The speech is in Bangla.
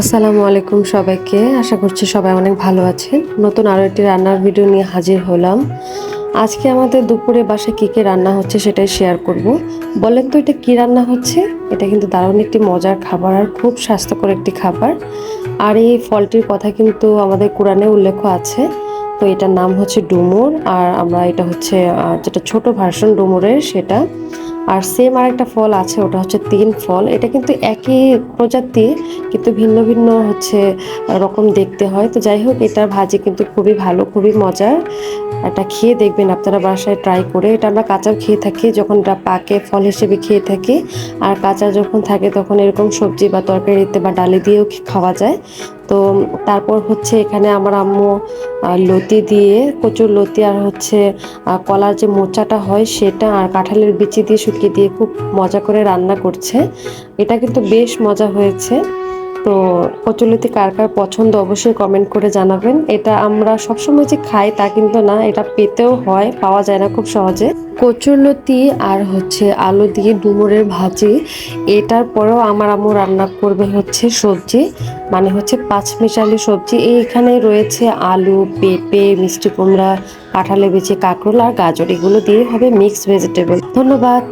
আসসালামু আলাইকুম সবাইকে। আশা করছি সবাই অনেক ভালো আছেন। নতুন আরও একটি রান্নার ভিডিও নিয়ে হাজির হলাম। আজকে আমাদের দুপুরে বাসায় কী কী রান্না হচ্ছে সেটাই শেয়ার করব। বলেন তো এটা কী রান্না হচ্ছে? এটা কিন্তু দারুণ একটি মজার খাবার আর খুব স্বাস্থ্যকর একটি খাবার। আর এই ফলটির কথা কিন্তু আমাদের কোরআনে উল্লেখ আছে। তো এটার নাম হচ্ছে ডুমুর আর আমরা এটা হচ্ছে যেটা ছোট ভার্সন ডুমুরের সেটা। আর সেম আর একটা ফল আছে, ওটা হচ্ছে তিন ফল। এটা কিন্তু একই প্রজাতি, কিন্তু ভিন্ন ভিন্ন হচ্ছে রকম দেখতে হয়। তো যাই হোক, এটার ভাজি কিন্তু খুবই ভালো, খুবই মজার। এটা খেয়ে দেখবেন, আপনারা বাসায় ট্রাই করে, এটা আমরা কাঁচাও খেয়ে থাকি, যখন এটা পাকে, ফল হিসেবে খেয়ে থাকি, আর কাঁচা যখন থাকে তখন এরকম সবজি বা তরকারিতে বা ডালি দিয়েও খাওয়া যায়। তো তারপর হচ্ছে এখানে আমার আম্মু লতি দিয়ে, কচুর লতি আর হচ্ছে কলার যে মোচাটা হয় সেটা আর কাঁঠালের বিচি দিয়ে শুকিয়ে দিয়ে খুব মজা করে রান্না করছে। এটা কিন্তু বেশ মজা হয়েছে। তো কচুলতি কার কার পছন্দ অবশ্যই কমেন্ট করে জানাবেন। এটা আমরা সবসময় যে খাই তা কিন্তু না, এটা পেতেও হয়, পাওয়া যায় না খুব সহজে। কচুরলতি আর হচ্ছে আলু দিয়ে ডুমুরের ভাজি, এটার পরেও আমার আম্মু রান্না করবে হচ্ছে সবজি মানে হচ্ছে পাঁচমিশালি সবজি। এইখানে রয়েছে আলু, পেঁপে, মিষ্টি কুমড়া, কাঁঠালে বেচে কাঁকরোল আর গাজর। এগুলো দিয়ে হবে মিক্স ভেজিটেবল ধন্যবাদ।